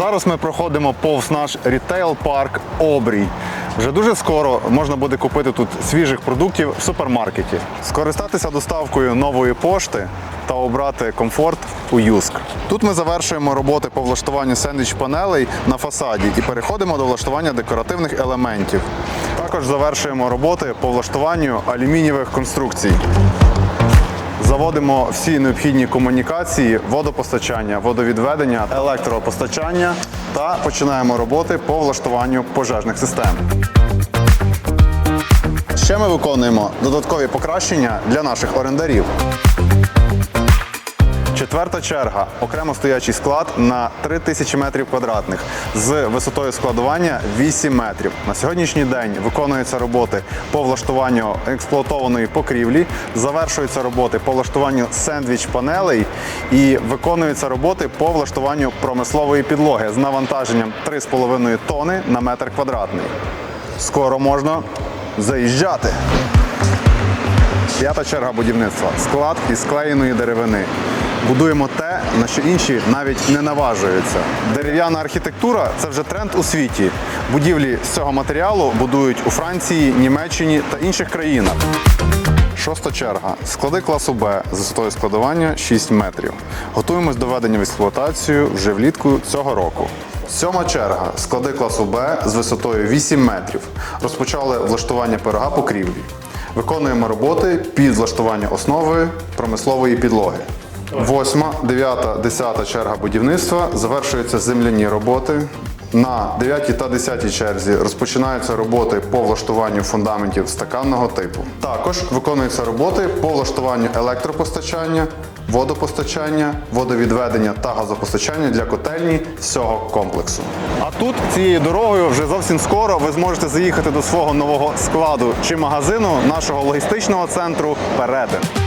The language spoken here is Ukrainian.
Зараз ми проходимо повз наш рітейл-парк Обрій. Вже дуже скоро можна буде купити тут свіжих продуктів в супермаркеті, скористатися доставкою нової пошти та обрати комфорт у Юск. Тут ми завершуємо роботи по влаштуванню сендвіч-панелей на фасаді і переходимо до влаштування декоративних елементів. Також завершуємо роботи по влаштуванню алюмінієвих конструкцій. Заводимо всі необхідні комунікації, водопостачання, водовідведення, електропостачання та починаємо роботи по влаштуванню пожежних систем. Ще ми виконуємо додаткові покращення для наших орендарів. Четверта черга окремо стоячий склад на 3000 метрів квадратних з висотою складування 8 метрів. На сьогоднішній день виконуються роботи по влаштуванню експлуатованої покрівлі, завершуються роботи по влаштуванню сендвіч-панелей і виконуються роботи по влаштуванню промислової підлоги з навантаженням 3,5 тони на метр квадратний. Скоро можна заїжджати. П'ята черга будівництва склад із склеєної деревини. Будуємо те, на що інші навіть не наважуються. Дерев'яна архітектура це вже тренд у світі. Будівлі з цього матеріалу будують у Франції, Німеччині та інших країнах. Шоста черга. Склади класу Б з висотою складування 6 метрів. Готуємось до введення в експлуатацію вже влітку цього року. Сьома черга. Склади класу Б з висотою 8 метрів. Розпочали влаштування пирога покрівлі. Виконуємо роботи під влаштування основи промислової підлоги. Восьма, дев'ята, десята черга будівництва завершуються земляні роботи. На 9 та 10 черзі розпочинаються роботи по влаштуванню фундаментів стаканного типу. Також виконуються роботи по влаштуванню електропостачання, водопостачання, водовідведення та газопостачання для котельні всього комплексу. А тут цією дорогою вже зовсім скоро ви зможете заїхати до свого нового складу чи магазину нашого логістичного центру Перетин.